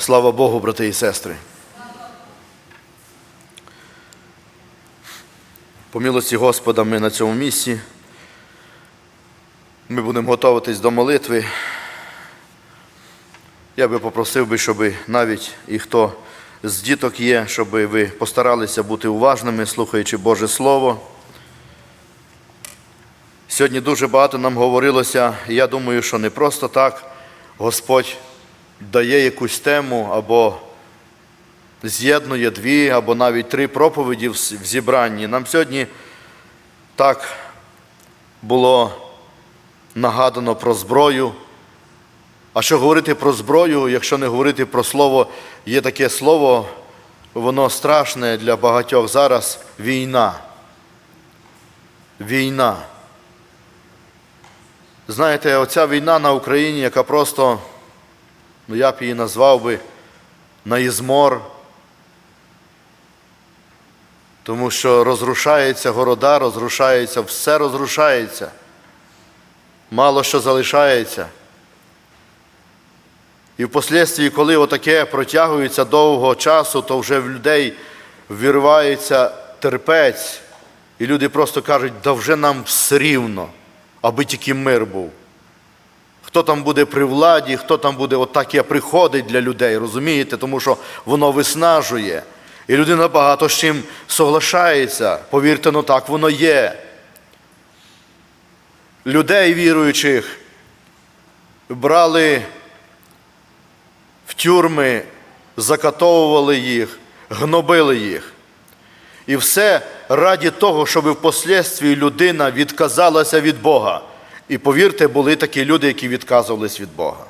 Слава Богу, брати і сестри. По милості Господа ми на цьому місці. Ми будемо готуватись до молитви. Я би попросив би, щоб навіть і хто з діток є, щоб ви постаралися бути уважними, слухаючи Боже Слово. Сьогодні дуже багато нам говорилося, і я думаю, що не просто так Господь дає якусь тему або з'єднує дві або навіть три проповіді в зібранні. Нам сьогодні так було нагадано про зброю. А що говорити про зброю, якщо не говорити про слово, є таке слово, воно страшне для багатьох зараз війна. Війна. Знаєте, оця війна на Україні, яка просто, ну я б її назвав би на ізмор, тому що розрушаються города, розрушається, все розрушається. Мало що залишається. І впоследстві, коли отаке протягується довго часу, то вже в людей вірвається терпець, і люди просто кажуть, да вже нам все рівно, аби тільки мир був. Хто там буде при владі, хто там буде отаке приходить для людей, розумієте, тому що воно виснажує. І людина багато з чим соглашається. Повірте, ну так воно є. Людей віруючих брали в тюрми, закатовували їх, гнобили їх. І все раді того, щоб впоследстві людина відказалася від Бога. І повірте, були такі люди, які відказувались від Бога.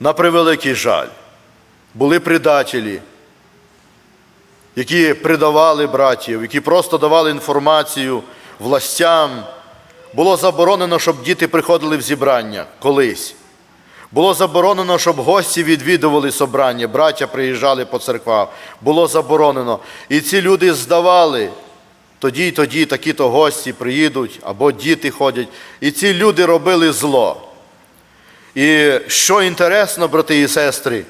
На превеликий жаль, були предателі, які предавали братів, які просто давали інформацію властям. Було заборонено, щоб діти приходили в зібрання колись. Було заборонено, щоб гості відвідували собрання, браття приїжджали по церквах. Було заборонено. І ці люди здавали. Тоді й тоді такі-то гості приїдуть, або діти ходять. І ці люди робили зло. І що інтересно, брати і сестри,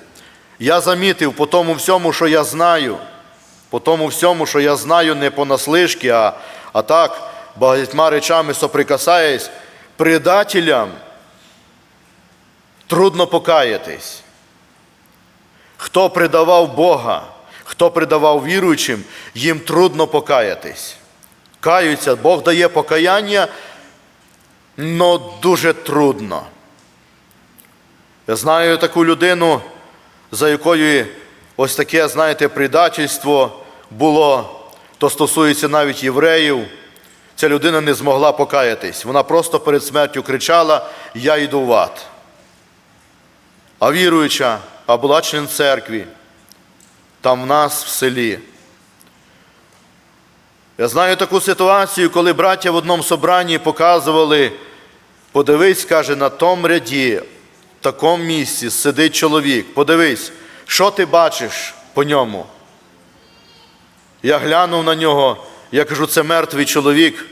я замітив по тому всьому, що я знаю, по тому всьому, що я знаю не понаслишки, а, а так багатьма речами соприкасаюсь, предателям трудно покаятись. Хто предавав Бога, хто предавав віруючим, їм трудно покаятись. Каються, Бог дає покаяння, але дуже трудно. Я знаю таку людину, за якою ось таке, знаєте, предательство було, то стосується навіть євреїв. Ця людина не змогла покаятись. Вона просто перед смертю кричала: Я йду в ад. А віруюча, а була член церкви, там в нас в селі. Я знаю таку ситуацію, коли браття в одному собранні показували, подивись, каже, на тому ряді, в такому місці сидить чоловік. Подивись, що ти бачиш по ньому? Я глянув на нього, я кажу, це мертвий чоловік.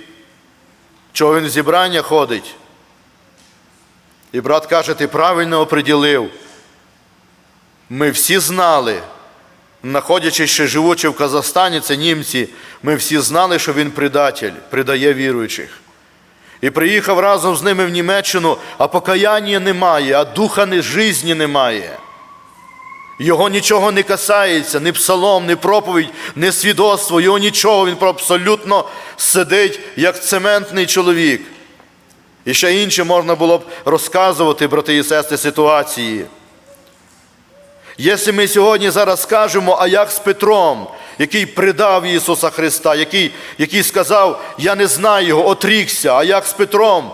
Чого він в зібрання ходить? І брат каже, ти правильно оприділив. Ми всі знали, знаходячись ще живучи в Казахстані, це німці, ми всі знали, що він предатель, предає віруючих. І приїхав разом з ними в Німеччину, а покаяння немає, а духа не житті немає. Його нічого не касається, ні псалом, ні проповідь, ні свідоцтво, його нічого, він абсолютно сидить, як цементний чоловік. І ще інше можна було б розказувати, брати і сестри, ситуації. Якщо ми сьогодні зараз скажемо, а як з Петром, який предав Ісуса Христа, який, який сказав, я не знаю його, отрікся, а як з Петром?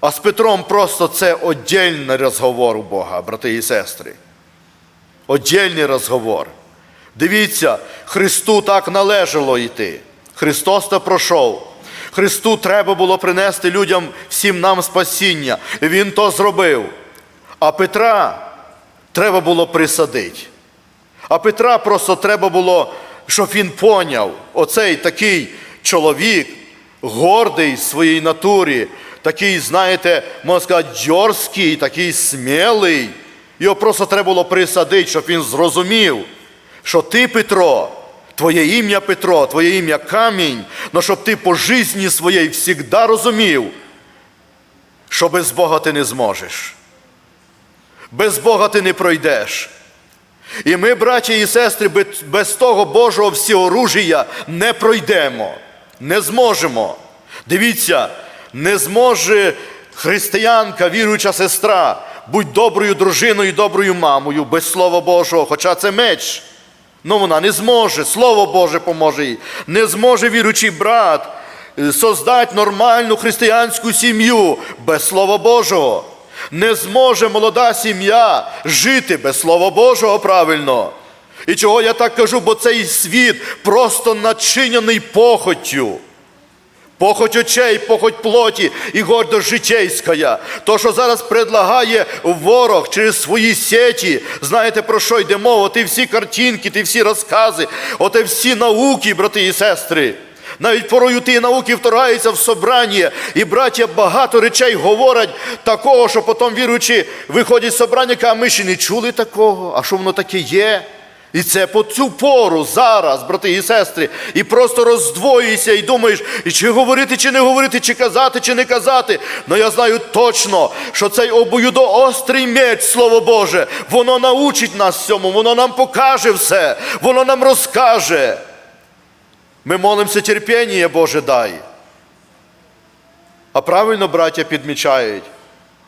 А з Петром просто це віддільний розговор у Бога, брати і сестри. Отдільний розговор. Дивіться, Христу так належало йти. Христос то пройшов. Христу треба було принести людям всім нам спасіння. Він то зробив. А Петра треба було присадити. А Петра просто треба було, щоб він поняв, оцей такий чоловік, гордий своїй натурі, такий, знаєте, можна сказати, дьорський, такий смілий. Його просто треба було присадити, щоб він зрозумів, що ти, Петро, твоє ім'я Петро, твоє ім'я камінь, але щоб ти по житті своїй завжди розумів, що без Бога ти не зможеш. Без Бога ти не пройдеш. І ми, браті і сестри, без- того Божого всеоружія не пройдемо, не зможемо. Дивіться, не зможе християнка, віруюча сестра, будь доброю дружиною, доброю мамою, без Слова Божого, хоча це меч. Ну вона не зможе, Слово Боже поможе їй. Не зможе віруючий брат е, создати нормальну християнську сім'ю без Слова Божого. Не зможе молода сім'я жити без Слова Божого правильно. І чого я так кажу, бо цей світ просто начинений похоттю. Похоть очей, похоть плоті і гордость житейська. То, що зараз предлагає ворог через свої сеті, знаєте про що йде мова? Ті всі картинки, ті всі розкази, оте всі науки, брати і сестри. Навіть порою ті науки вторгаються в собрання, і браття багато речей говорять такого, що потім віруючи виходять з собрання, кажуть, ми ще не чули такого, а що воно таке є? І це по цю пору зараз, брати і сестри, і просто роздвоюєшся і думаєш, і чи говорити, чи не говорити, чи казати, чи не казати. Но я знаю точно, що цей обоюдоострий меч, Слово Боже, воно научить нас цьому, воно нам покаже все, воно нам розкаже. Ми молимося терпіння, Боже, дай. А правильно браття підмічають,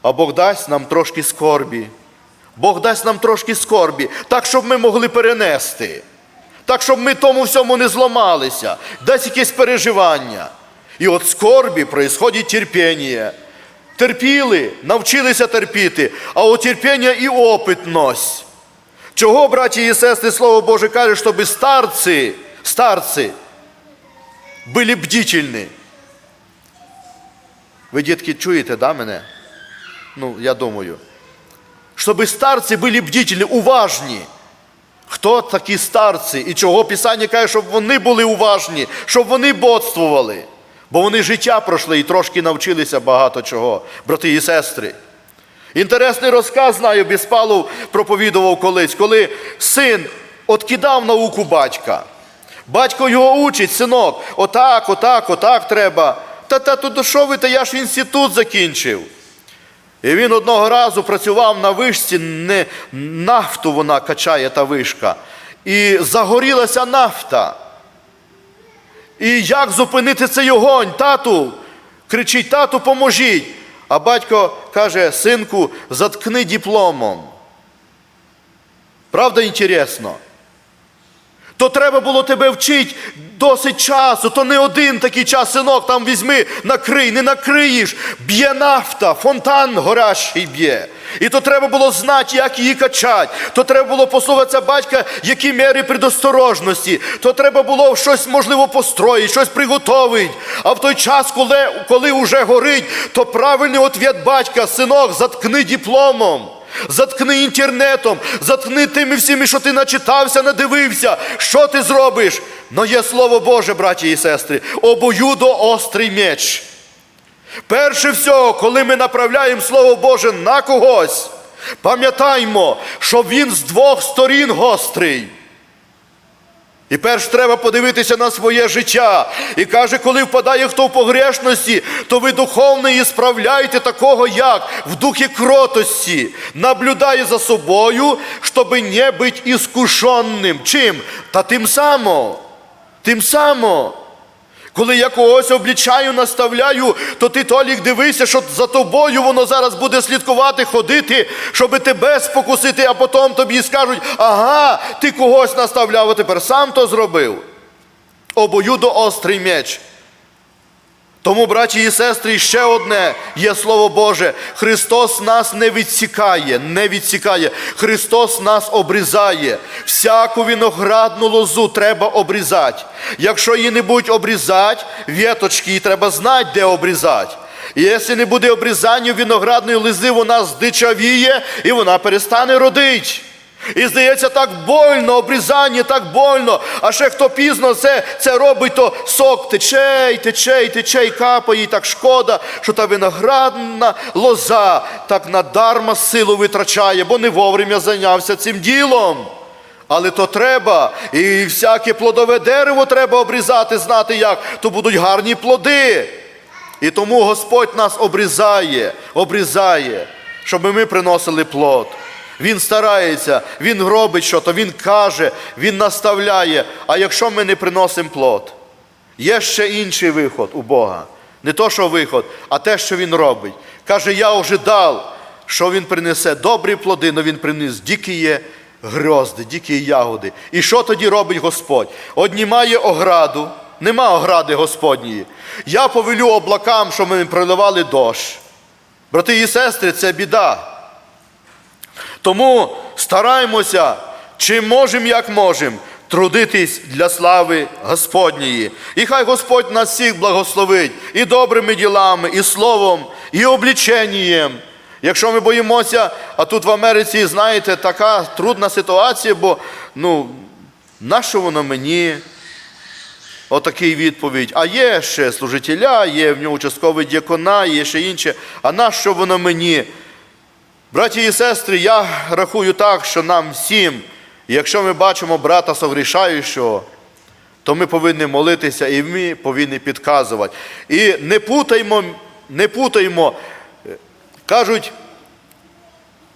а Бог дасть нам трошки скорбі. Бог дасть нам трошки скорбі, так, щоб ми могли перенести, так, щоб ми тому всьому не зламалися, дасть якесь переживання. І от скорбі происходить терпіння. Терпіли, навчилися терпіти, а от терпіння і опитність. Чого, браті і сестри, Слово Боже каже, щоб старці, старці були бдительні. Ви, дітки, чуєте, да, мене? Ну, я думаю щоб старці були бдительні, уважні. Хто такі старці і чого Писання каже, щоб вони були уважні, щоб вони бодствували. Бо вони життя пройшли і трошки навчилися багато чого, брати і сестри. Інтересний розказ знаю, Біспалов проповідував колись, коли син откидав науку батька. Батько його учить, синок, отак, отак, отак треба. Та тату, до що ви, та я ж інститут закінчив. І він одного разу працював на вишці, не нафту вона качає та вишка. І загорілася нафта. І як зупинити цей огонь? Тату, кричить, тату, поможіть. А батько каже, синку, заткни дипломом. Правда, інтересно? То треба було тебе вчити досить часу, то не один такий час, синок, там візьми, накрий, не накриєш, б'є нафта, фонтан горящий б'є. І то треба було знати, як її качати, то треба було послухатися батька, які міри предосторожності, то треба було щось, можливо, построїти, щось приготовити. А в той час, коли, коли вже горить, то правильний ответ батька, синок, заткни дипломом. Заткни інтернетом, заткни тими всіми, що ти начитався, надивився. Що ти зробиш? Но є слово Боже, браті і сестри, обоюдо острий меч. Перше всього, коли ми направляємо Слово Боже на когось, пам'ятаймо, що він з двох сторін гострий. І перш треба подивитися на своє життя. І каже, коли впадає хто в погрешності, то ви духовно і справляйте такого, як в духі кротості, наблюдає за собою, щоб не бути іскушенним. Чим? Та тим само. Тим само. Коли я когось облічаю, наставляю, то ти Толік дивися, що за тобою воно зараз буде слідкувати, ходити, щоб тебе спокусити, а потім тобі скажуть, ага, ти когось наставляв, а тепер сам то зробив. Обоюдо острий меч. Тому, браті і сестри, ще одне є Слово Боже. Христос нас не відсікає, не відсікає. Христос нас обрізає. Всяку виноградну лозу треба обрізати. Якщо її не будуть обрізати, віточки, її треба знати, де обрізати. І якщо не буде обрізання виноградної лози, вона здичавіє і вона перестане родити. І здається, так больно, обрізання так больно. А ще хто пізно це, це робить, то сок тече, і тече, і тече, і капає, і так шкода, що та виноградна лоза так надарма силу витрачає, бо не вовремя зайнявся цим ділом. Але то треба, і всяке плодове дерево треба обрізати, знати як, то будуть гарні плоди. І тому Господь нас обрізає, обрізає, щоб ми приносили плод. Він старається, Він робить що, то Він каже, Він наставляє. А якщо ми не приносимо плод, є ще інший виход у Бога. Не то, що виход, а те, що Він робить. Каже, я ожидав, що Він принесе добрі плоди, але Він приніс дикі є грозди, дикі ягоди. І що тоді робить Господь? Однімає ограду, нема огради Господньої. Я повелю облакам, щоб ми проливали дощ. Брати і сестри, це біда. Тому стараємося, чим можемо, як можемо, трудитись для слави Господньої. І хай Господь нас всіх благословить і добрими ділами, і словом, і обліченням. Якщо ми боїмося, а тут в Америці, знаєте, така трудна ситуація, бо ну, нащо воно мені? Отакий відповідь. А є ще служителя, є в нього участковий діакона, є ще інше. А нащо воно мені? Браті і сестри, я рахую так, що нам всім, якщо ми бачимо брата согрішаючого, то ми повинні молитися і ми повинні підказувати. І не путаймо, не путаймо, кажуть,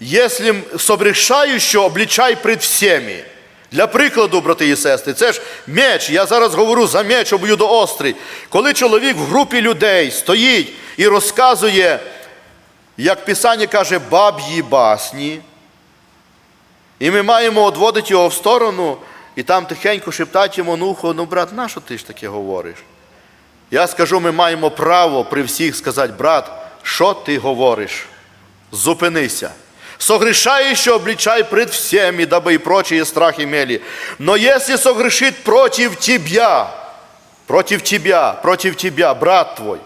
якщо согрішаючого, облічай пред всіми. Для прикладу, брати і сестри, це ж меч. Я зараз говорю за меч обоюдоострий. Коли чоловік в групі людей стоїть і розказує, як Писання каже, баб'ї басні, і ми маємо відводити його в сторону і там тихенько шептати йому на ну, брат, на що ти ж таке говориш? Я скажу, ми маємо право при всіх сказати, брат, що ти говориш? Зупинися. Согрешающий обличай пред всеми, дабы и прочие страх имели. Но если согрешит против тебя, против тебя, против тебя, брат твой,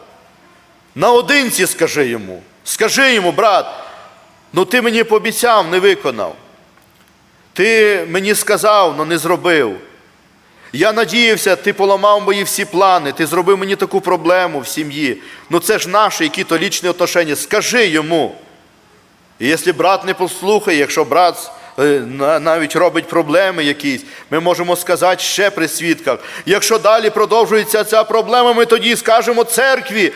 наодинці скажи йому, скажи йому, брат, ну ти мені пообіцяв, не виконав. Ти мені сказав, але не зробив. Я надіявся, ти поламав мої всі плани, ти зробив мені таку проблему в сім'ї. Ну це ж наші які то лічні отношення. Скажи йому. І якщо брат не послухає, якщо брат е, навіть робить проблеми якісь, ми можемо сказати ще при свідках. Якщо далі продовжується ця проблема, ми тоді скажемо церкві.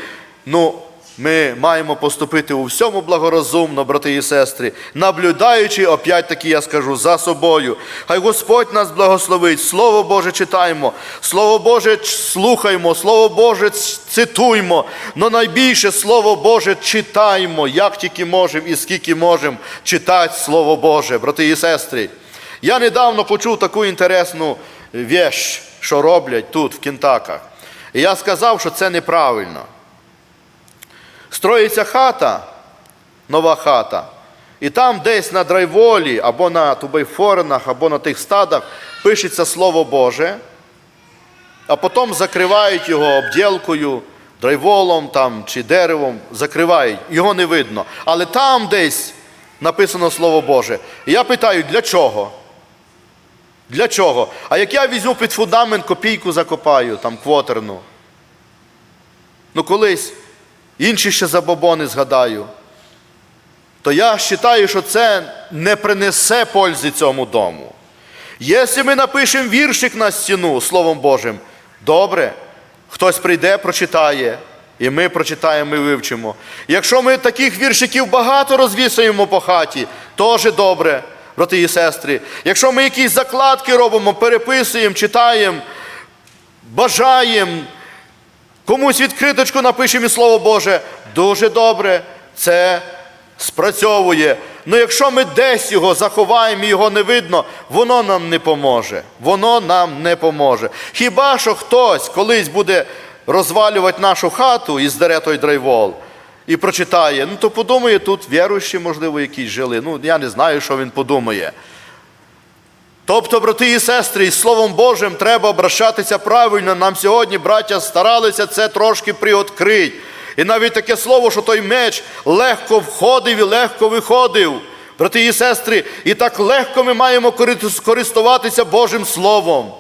Ну, ми маємо поступити у всьому благорозумно, брати і сестри, наблюдаючи, опять таки я скажу, за собою. Хай Господь нас благословить. Слово Боже читаємо, Слово Боже слухаємо, Слово Боже цитуємо. Но найбільше Слово Боже читаємо, як тільки можемо і скільки можемо читати Слово Боже, брати і сестри. Я недавно почув таку інтересну вещь, що роблять тут, в Кентаках. І я сказав, що це неправильно. Строїться хата, нова хата, і там десь на драйволі, або на тубейфоренах, або на тих стадах пишеться Слово Боже, а потім закривають його обділкою, драйволом там, чи деревом, закривають, його не видно. Але там десь написано Слово Боже. І я питаю, для чого? Для чого? А як я візьму під фундамент, копійку закопаю, там квотерну. Ну колись інші ще забобони згадаю, то я вважаю, що це не принесе пользи цьому дому. Якщо ми напишемо віршик на стіну Словом Божим, добре, хтось прийде, прочитає, і ми прочитаємо і вивчимо. Якщо ми таких віршиків багато розвісуємо по хаті, теж добре, брати і сестри. Якщо ми якісь закладки робимо, переписуємо, читаємо, бажаємо, Комусь відкриточку напишемо і Слово Боже, дуже добре, це спрацьовує. Ну якщо ми десь його заховаємо і його не видно, воно нам не поможе. Воно нам не поможе. Хіба що хтось колись буде розвалювати нашу хату і здере той драйвол і прочитає, ну то подумає, тут віруючі, можливо, якісь жили. Ну, я не знаю, що він подумає. Тобто, брати і сестри, із Словом Божим треба обращатися правильно. Нам сьогодні, браття, старалися це трошки приоткрити. І навіть таке слово, що той меч легко входив і легко виходив. Брати і сестри, і так легко ми маємо користуватися Божим Словом.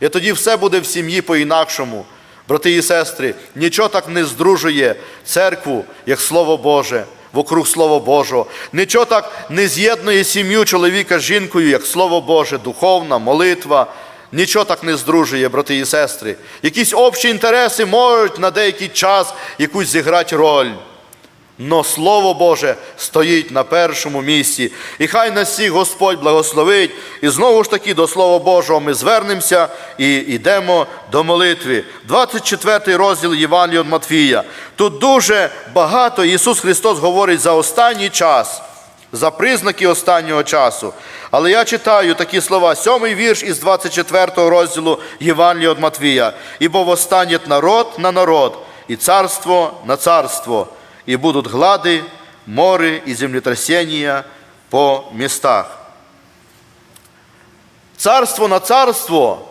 І тоді все буде в сім'ї по-інакшому. Брати і сестри, нічого так не здружує церкву, як Слово Боже, вокруг Слова Божого. Нічого так не з'єднує сім'ю чоловіка з жінкою, як Слово Боже, духовна, молитва. Нічого так не здружує, брати і сестри. Якісь общі інтереси можуть на деякий час якусь зіграти роль. Но Слово Боже стоїть на першому місці. І хай нас всіх Господь благословить. І знову ж таки до Слова Божого ми звернемося і йдемо до молитви. 24 розділ Євангелія від Матфія. Тут дуже багато Ісус Христос говорить за останній час, за признаки останнього часу. Але я читаю такі слова, сьомий вірш із 24 розділу Євангелія від Матвія. Ібо восстанет народ на народ, і царство на царство и будут глады, моры и землетрясения по местах. Царство на царство,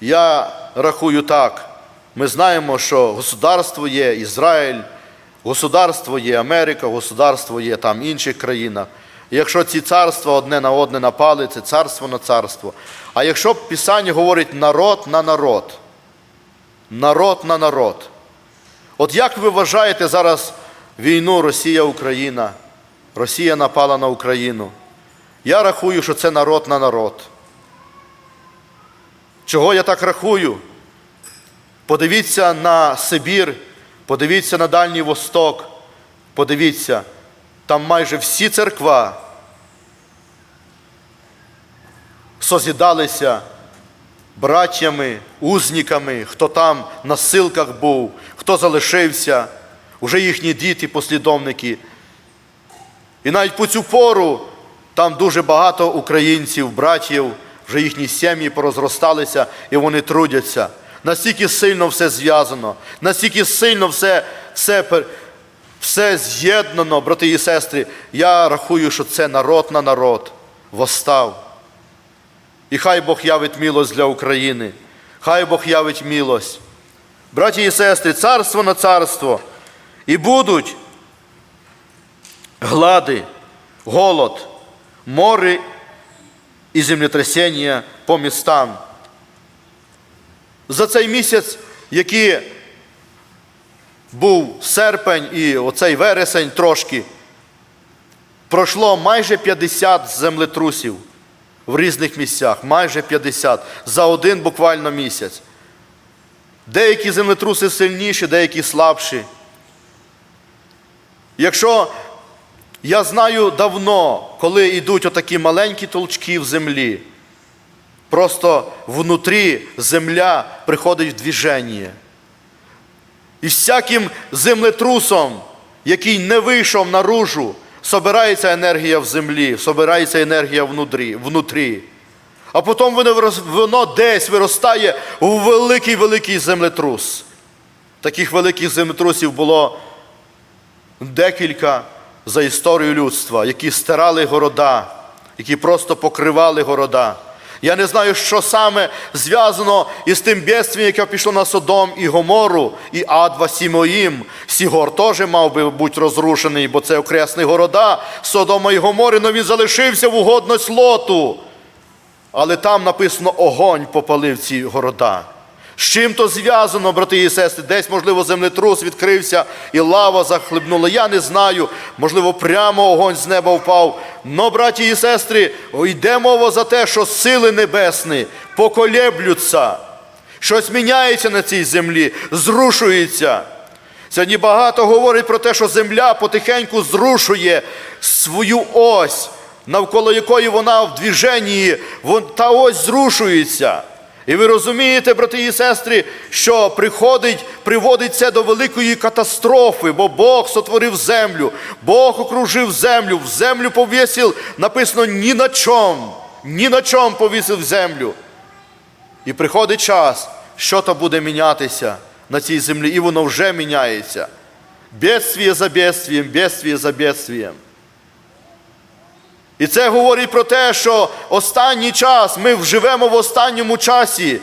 я рахую так. Ми знаємо, що государство є Ізраїль, государство є Америка, государство є там інших країнах. Якщо ці царства одне на одне напали, це царство на царство. А якщо Писання говорить народ на народ, народ на народ. От як ви вважаєте зараз війну Росія-Україна? Росія напала на Україну. Я рахую, що це народ на народ. Чого я так рахую? Подивіться на Сибір, подивіться на Дальній Восток, подивіться, там майже всі церква созідалися братями, узниками, хто там на силках був, хто залишився, вже їхні діти, послідовники. І навіть по цю пору там дуже багато українців, братів, вже їхні сім'ї порозросталися і вони трудяться. Настільки сильно все зв'язано, настільки сильно все, все, все з'єднано, брати і сестри. Я рахую, що це народ на народ восстав. І хай Бог явить милость для України. Хай Бог явить милость. Браті і сестри, царство на царство. І будуть глади, голод, море і землетрясіння по містам. За цей місяць, який був серпень і оцей вересень трошки, пройшло майже 50 землетрусів в різних місцях, майже 50, за один буквально місяць. Деякі землетруси сильніші, деякі слабші. Якщо я знаю давно, коли йдуть отакі маленькі толчки в землі, просто внутрі земля приходить в движення. І всяким землетрусом, який не вийшов наружу, собирається енергія в землі, собирається енергія внутрі. внутрі. А потім воно, десь виростає у великий-великий землетрус. Таких великих землетрусів було декілька за історію людства, які стирали города, які просто покривали города. Я не знаю, що саме зв'язано із тим бідством, яке пішло на Содом і Гомору, і Адва Сімоїм. Сігор теж мав би бути розрушений, бо це окресні города Содома і Гомори, але він залишився в угодність лоту. Але там написано огонь попалив ці города. З чим то зв'язано, брати і сестри? Десь, можливо, землетрус відкрився і лава захлебнула. Я не знаю. Можливо, прямо огонь з неба впав. Но, браті і сестри, йде мова за те, що сили небесні поколеблються. Щось міняється на цій землі, зрушується. Сьогодні багато говорить про те, що земля потихеньку зрушує свою ось, навколо якої вона в движенні, вон- та ось зрушується. І ви розумієте, брати і сестри, що приходить, приводить це до великої катастрофи, бо Бог сотворив землю, Бог окружив землю, в землю повісив, написано ні на чому, ні на чому повісив землю. І приходить час, що то буде мінятися на цій землі, і воно вже міняється. Бедствіє за бедствієм, бедствіє за бедствієм. І це говорить про те, що останній час ми живемо в останньому часі.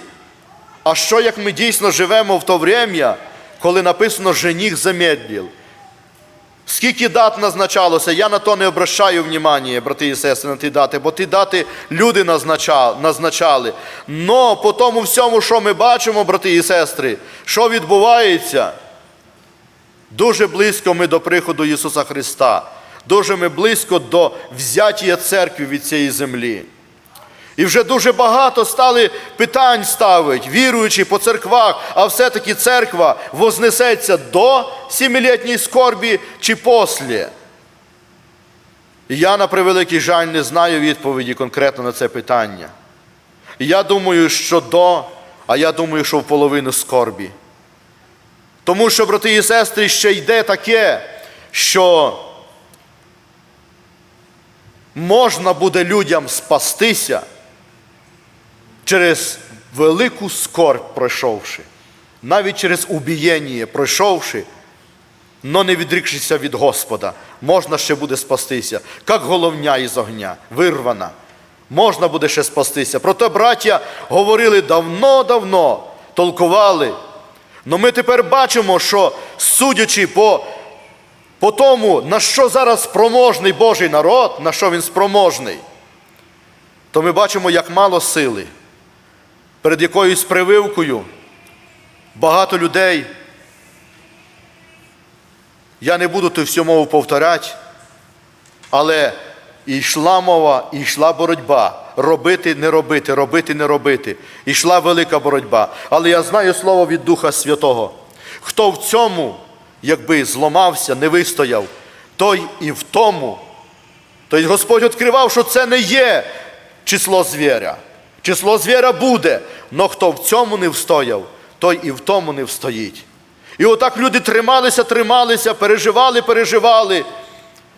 А що як ми дійсно живемо в то время, коли написано жених замедлив? Скільки дат назначалося, я на то не обращаю внимання, брати і сестри, на ті дати, бо ті дати люди назначали. Но по тому всьому, що ми бачимо, брати і сестри, що відбувається, дуже близько ми до приходу Ісуса Христа, дуже ми близько до взяття церкви від цієї землі. І вже дуже багато стали питань ставить, віруючи по церквах, а все-таки церква вознесеться до сімилітньої скорбі чи після. І я, на превеликий жаль, не знаю відповіді конкретно на це питання. І я думаю, що до, а я думаю, що в половину скорбі. Тому що, брати і сестри, ще йде таке, що можна буде людям спастися через велику скорбь пройшовши, навіть через убієння пройшовши, но не відрікшися від Господа, можна ще буде спастися, як головня із огня, вирвана. Можна буде ще спастися. Проте браття говорили давно-давно, толкували. Но ми тепер бачимо, що судячи по, по тому, на що зараз спроможний Божий народ, на що він спроможний, то ми бачимо, як мало сили перед якоюсь прививкою багато людей. Я не буду ту всю мову повторяти, але йшла мова, і йшла боротьба. Робити, не робити, робити, не робити. І йшла велика боротьба. Але я знаю слово від Духа Святого. Хто в цьому, якби зламався, не вистояв, той і в тому. Тобто Господь відкривав, що це не є число звіря. Число звіра буде, але хто в цьому не встояв, той і в тому не встоїть. І отак люди трималися, трималися, переживали, переживали.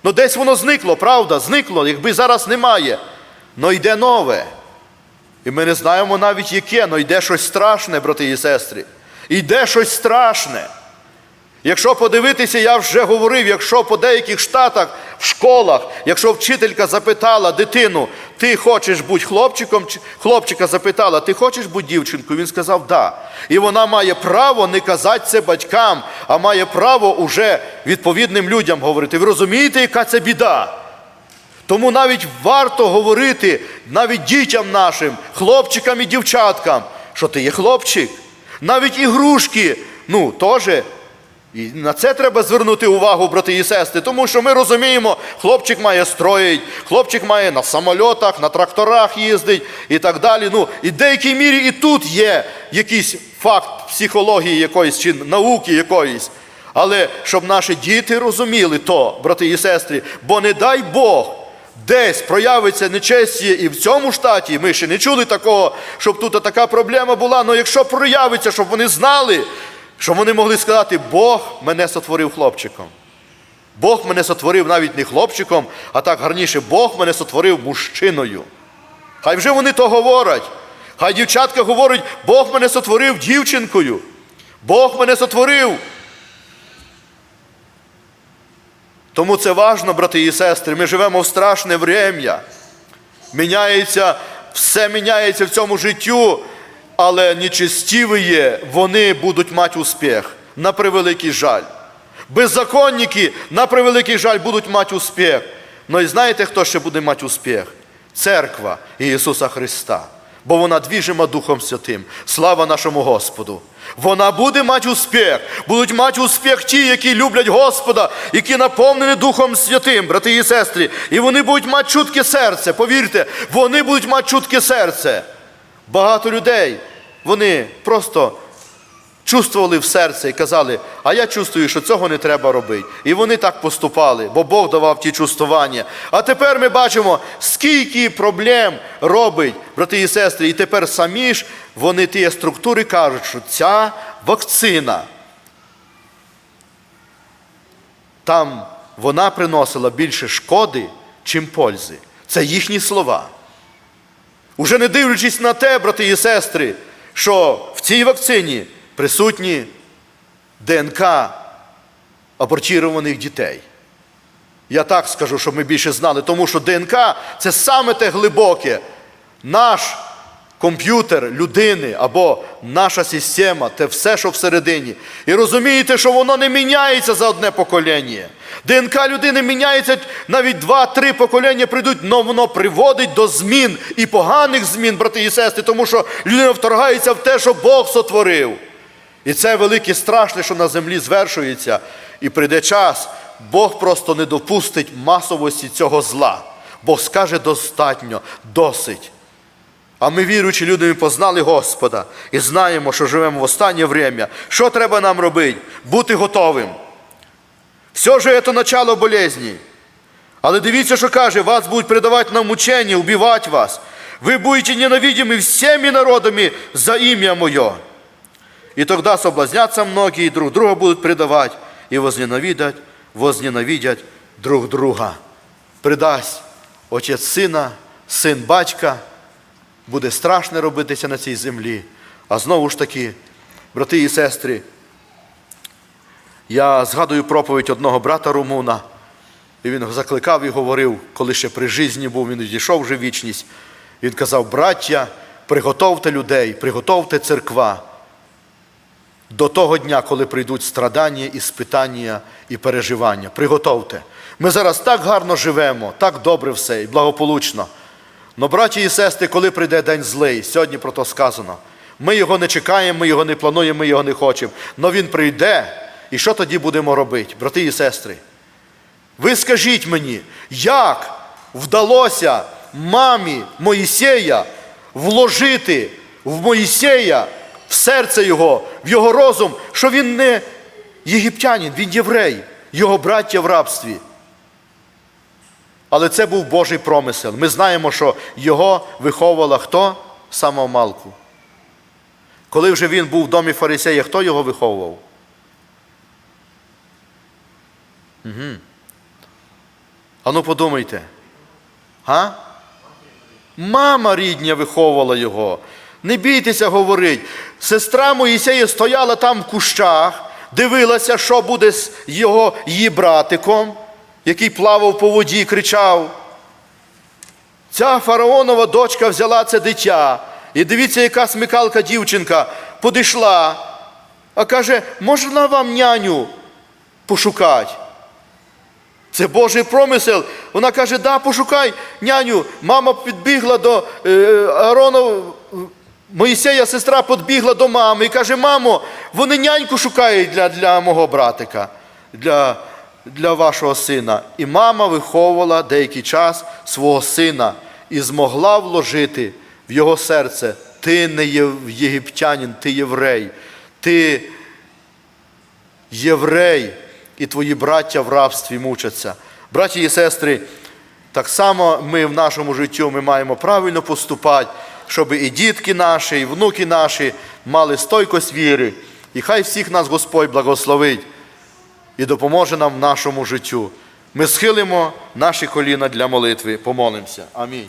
Ну десь воно зникло, правда, зникло, якби зараз немає. Но йде нове. І ми не знаємо навіть яке, але йде щось страшне, брати і сестри. Йде щось страшне. Якщо подивитися, я вже говорив, якщо по деяких штатах, в школах, якщо вчителька запитала дитину, ти хочеш бути хлопчиком, чи- хлопчика запитала, ти хочеш бути дівчинкою? Він сказав, да. І вона має право не казати це батькам, а має право уже відповідним людям говорити. Ви розумієте, яка це біда? Тому навіть варто говорити навіть дітям нашим, хлопчикам і дівчаткам, що ти є хлопчик. Навіть ігрушки, ну теж. І на це треба звернути увагу, брати і сестри, тому що ми розуміємо, хлопчик має строїть, хлопчик має на самольотах, на тракторах їздить і так далі. Ну, і в деякій мірі і тут є якийсь факт психології якоїсь чи науки якоїсь. Але щоб наші діти розуміли то, брати і сестри, бо не дай Бог, десь проявиться нечестя і в цьому штаті, ми ще не чули такого, щоб тут така проблема була, але якщо проявиться, щоб вони знали, щоб вони могли сказати, Бог мене сотворив хлопчиком. Бог мене сотворив навіть не хлопчиком, а так гарніше, Бог мене сотворив мужчиною. Хай вже вони то говорять. Хай дівчатка говорять, Бог мене сотворив дівчинкою. Бог мене сотворив. Тому це важно, брати і сестри. Ми живемо в страшне врем'я. Міняється, все міняється в цьому життю, але нечестиві вони будуть мати успіх, на превеликий жаль. Беззаконники, на превеликий жаль, будуть мати успіх. Ну і знаєте, хто ще буде мати успіх? Церква Ісуса Христа. Бо вона двіжима Духом Святим. Слава нашому Господу! Вона буде мати успіх. Будуть мати успіх ті, які люблять Господа, які наповнені Духом Святим, брати і сестри. І вони будуть мати чутке серце. Повірте, вони будуть мати чутке серце. Багато людей, вони просто чувствували в серці і казали, а я чувствую, що цього не треба робити. І вони так поступали, бо Бог давав ті чувствування. А тепер ми бачимо, скільки проблем робить, брати і сестри, і тепер самі ж вони ті структури кажуть, що ця вакцина, там вона приносила більше шкоди, чим пользи. Це їхні слова. Уже не дивлячись на те, брати і сестри, що в цій вакцині присутні ДНК абортірованих дітей. Я так скажу, щоб ми більше знали, тому що ДНК це саме те глибоке. Наш комп'ютер людини або наша система, те все, що всередині. І розумієте, що воно не міняється за одне покоління. ДНК людини міняється навіть два-три покоління прийдуть, але воно приводить до змін і поганих змін, брати і сестри, тому що людина вторгається в те, що Бог сотворив. І це велике страшне, що на землі звершується. І прийде час, Бог просто не допустить масовості цього зла. Бог скаже достатньо, досить. А ми, віруючі люди, ми познали Господа і знаємо, що живемо в останнє время. Що треба нам робити? Бути готовим. Все же це начало болезні. Але дивіться, що каже, вас будуть предавати на мучення, убивати вас. Ви будете ненавидимы всеми народами за ім'я Моє. И тогда соблазнятся многие, и друг друга будут предавать, и возненавидят, возненавидят друг друга. Предасть отець сина, син батька, буде страшне робитися на цій землі. А знову ж таки, брати і сестри, я згадую проповідь одного брата Румуна, і він закликав і говорив, коли ще при житті був, він відійшов вже вічність. Він казав, браття, приготовте людей, приготовте церква до того дня, коли прийдуть страдання, іспитання і переживання. Приготовте. Ми зараз так гарно живемо, так добре все і благополучно. Но, браті і сестри, коли прийде день злий, сьогодні про то сказано. Ми його не чекаємо, ми його не плануємо, ми його не хочемо. Но він прийде, і що тоді будемо робити, брати і сестри? Ви скажіть мені, як вдалося мамі Моїсея вложити в Моїсея в серце його, в його розум, що він не єгиптянин, він єврей, його браття в рабстві. Але це був Божий промисел. Ми знаємо, що його виховувала хто? Самого малку. Коли вже він був в домі фарисея, хто його виховував? Угу. Ану подумайте. А? Мама рідня виховувала його. Не бійтеся говорить. Сестра Моїсея стояла там в кущах, дивилася, що буде з його її братиком, який плавав по воді кричав. Ця фараонова дочка взяла це дитя. І дивіться, яка смикалка дівчинка подійшла, а каже, можна вам няню пошукати? Це Божий промисел. Вона каже, да, пошукай няню. Мама підбігла до е, Аарона, Моїсея сестра підбігла до мами і каже, мамо, вони няньку шукають для, для мого братика, для, для вашого сина. І мама виховувала деякий час свого сина і змогла вложити в його серце, ти не єгиптянин, ти єврей, ти єврей, і твої браття в рабстві мучаться. Браті і сестри, так само ми в нашому житті ми маємо правильно поступати, щоб і дітки наші, і внуки наші мали стойкость віри. І хай всіх нас Господь благословить і допоможе нам в нашому життю. Ми схилимо наші коліна для молитви. Помолимося. Амінь.